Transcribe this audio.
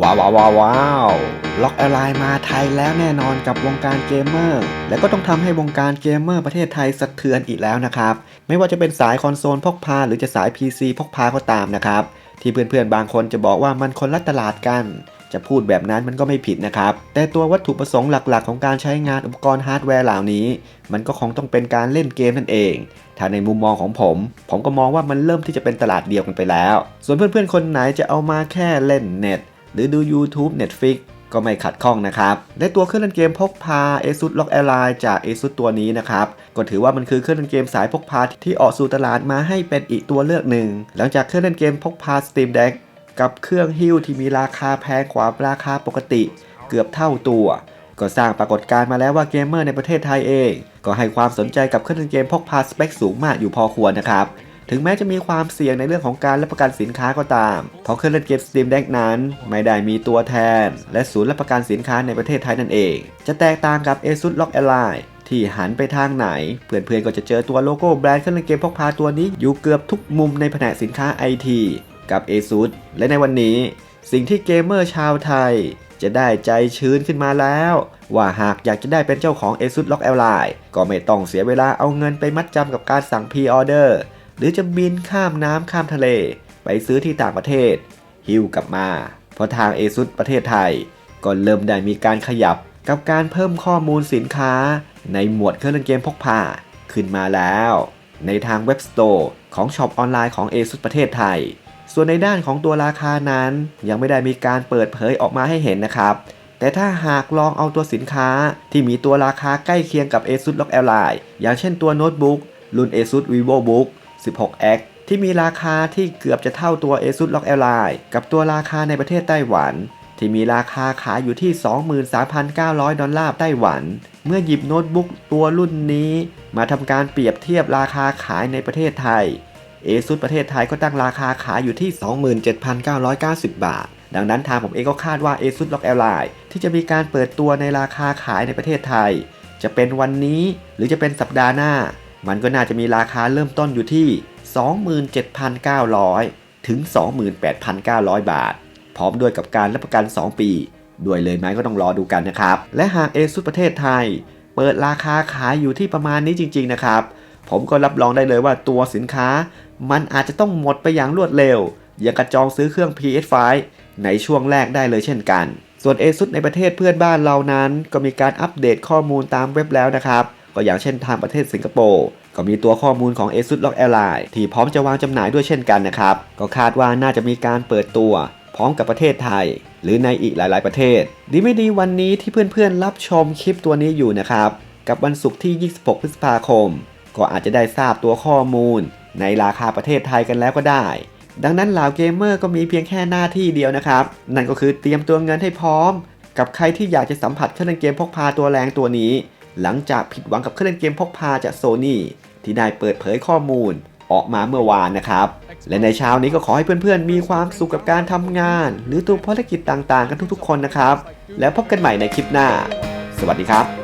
ว้าวว้าวว้าวล็อกแอร์ไลน์มาไทยแล้วแน่นอนกับวงการเกมเมอร์ และก็ต้องทำให้วงการเกมเมอร์ประเทศไทยสะเทือนอีกแล้วนะครับ ไม่ว่าจะเป็นสายคอนโซลพกพา หรือจะสาย PC พกพาก็ตามนะครับ ที่เพื่อนๆ บางคนจะบอกว่ามันคนละตลาดกัน จะพูดแบบนั้นมันก็ไม่ผิดนะครับ แต่ตัววัตถุประสงค์หลักๆ ของการใช้งานอุปกรณ์ฮาร์ดแวร์เหล่านี้ มันก็คงต้องเป็นการเล่นเกมนั่นเองถ้าในมุมมองของผม ผมก็มองว่ามันเริ่มที่จะเป็นตลาดเดียวกันไปแล้ว ส่วนเพื่อนๆคนไหนจะเอามาแค่เล่นเน็ต หรือดู YouTube Netflix ก็ไม่ขัดข้องนะครับและตัวเครื่องเล่นเกมพกพา ASUS Rock Ally จาก ASUS ตัวนี้นะครับ ก็ถือว่ามันคือเครื่องเล่นเกมสายพกพาที่ออกสู่ตลาดมาให้เป็นอีกตัวเลือกหนึ่ง หลังจากเครื่องเล่นเกมพกพา Steam Deck กับเครื่องฮิ้วที่มีราคาแพงกว่าราคาปกติ เกือบเท่าตัว ก็สร้างปรากฏการณ์มาแล้วว่าเกมเมอร์ในประเทศไทยเอง ก็ให้ความสนใจกับเครื่องเล่นเกมพกพาสเปคสูงมากอยู่พอควรนะครับ ถึงแม้จะมีความเสี่ยงในเรื่องของการรับประกันสินค้าก็ตาม เพราะเครื่องเล่นเกม Steam Deck นั้น ไม่ได้มีตัวแทน และศูนย์รับประกันสินค้าในประเทศไทยนั่นเอง จะแตกต่างกับ ASUS Rock Ally ที่หันไปทางไหน เพื่อนๆก็จะเจอตัวโลโก้แบรนด์เครื่องเล่นเกมพกพาตัวนี้อยู่เกือบทุกมุมในแผนกสินค้า IT กับ ASUS และในวันนี้ สิ่งที่เกมเมอร์ชาวไทย จะได้ใจชื้นขึ้นมาแล้ว ว่าหากอยากจะได้เป็นเจ้าของ ASUS Rock Ally ก็ไม่ต้องเสียเวลาเอาเงินไปมัดจำกับการสั่งพ r ออเดอร์ หรือจะบินข้ามน้ำข้ามทะเล ไปซื้อที่ต่างประเทศฮิวกลับมา เพราะทาง ASUS ประเทศไทย ก็เริ่มได้มีการขยับกับการเพิ่มข้อมูลสินค้า ในหมวดเครื่องเล่นเกมพกพาขึ้นมาแล้ว ในทางเว็บสโตร์ของช็อปออนไลน์ของ ASUS ประเทศไทย ส่วนในด้านของตัวราคานั้น ยังไม่ได้มีการเปิดเผยออกมาให้เห็นนะครับแต่ถ้าหากลองเอาตัวสินค้าที่มีตัวราคาใกล้เคียงกับ ASUS Rock Ally อย่างเช่นตัวโน้ตบุ๊กรุ่น ASUS VivoBook 16X ที่มีราคาที่เกือบจะเท่าตัว ASUS Rock Ally กับตัวราคาในประเทศไต้หวัน ที่มีราคาขายอยู่ที่ 23,900 ดอลลาร์ไต้หวัน เมื่อหยิบโน้ตบุ๊กตัวรุ่นนี้ มาทำการเปรียบเทียบราคาขายในประเทศไทย ASUS ประเทศไทยก็ตั้งราคาขายอยู่ที่ 27,990 บาท ดังนั้นทางผมเองก็คาดว่า ASUS Rock Ally ที่จะมีการเปิดตัวในราคาขายในประเทศไทย จะเป็นวันนี้หรือจะเป็นสัปดาห์หน้า มันก็น่าจะมีราคาเริ่มต้นอยู่ที่ 27,900 ถึง 28,900 บาท พร้อมด้วยกับการรับประกัน 2 ปี ด้วยเลยไหมก็ต้องรอดูกันนะครับ และหาก ASUS ประเทศไทย เปิดราคาขายอยู่ที่ประมาณนี้จริง ๆ นะครับ ผมก็รับรองได้เลยว่าตัวสินค้า มันอาจจะต้องหมดไปอย่างรวดเร็ว อย่างกระจองซื้อเครื่อง PS5 ในช่วงแรกได้เลยเช่นกัน ส่วน ASUS ในประเทศเพื่อนบ้านเรานั้น ก็มีการอัปเดตข้อมูลตามเว็บแล้วนะครับ ก็อย่างเช่นทางประเทศสิงคโปร์ก็มีตัวข้อมูลของ ASUS Rock Ally ที่พร้อมจะวางจำหน่ายด้วยเช่นกันนะครับ ก็คาดว่าน่าจะมีการเปิดตัวพร้อมกับประเทศไทย หรือในอีกหลาย ๆ ประเทศ ดีไม่ดีวันนี้ที่เพื่อน ๆ รับชมคลิปตัวนี้อยู่นะครับ กับวันศุกร์ที่ 26 พฤษภาคม ก็อาจจะได้ทราบตัวข้อมูล ในราคาประเทศไทยกันแล้วก็ได้ ดังนั้นเหล่าเกมเมอร์ก็มีเพียงแค่หน้าที่เดียวนะครับ นั่นก็คือเตรียมตัวเงินให้พร้อม กับใครที่อยากจะสัมผัสเครื่องเล่นเกมพกพาตัวแรงตัวนี้ หลังจากผิดหวังกับเครื่องเล่นเกมพกพาจากโซนี่ที่ได้เปิดเผยข้อมูลออกมาเมื่อวานนะครับ และในเช้านี้ก็ขอให้เพื่อนๆ มีความสุขกับการทำงาน หรือตัวภารกิจต่างๆ กันทุกๆ คนนะครับ แล้วพบกันใหม่ในคลิปหน้า สวัสดีครับ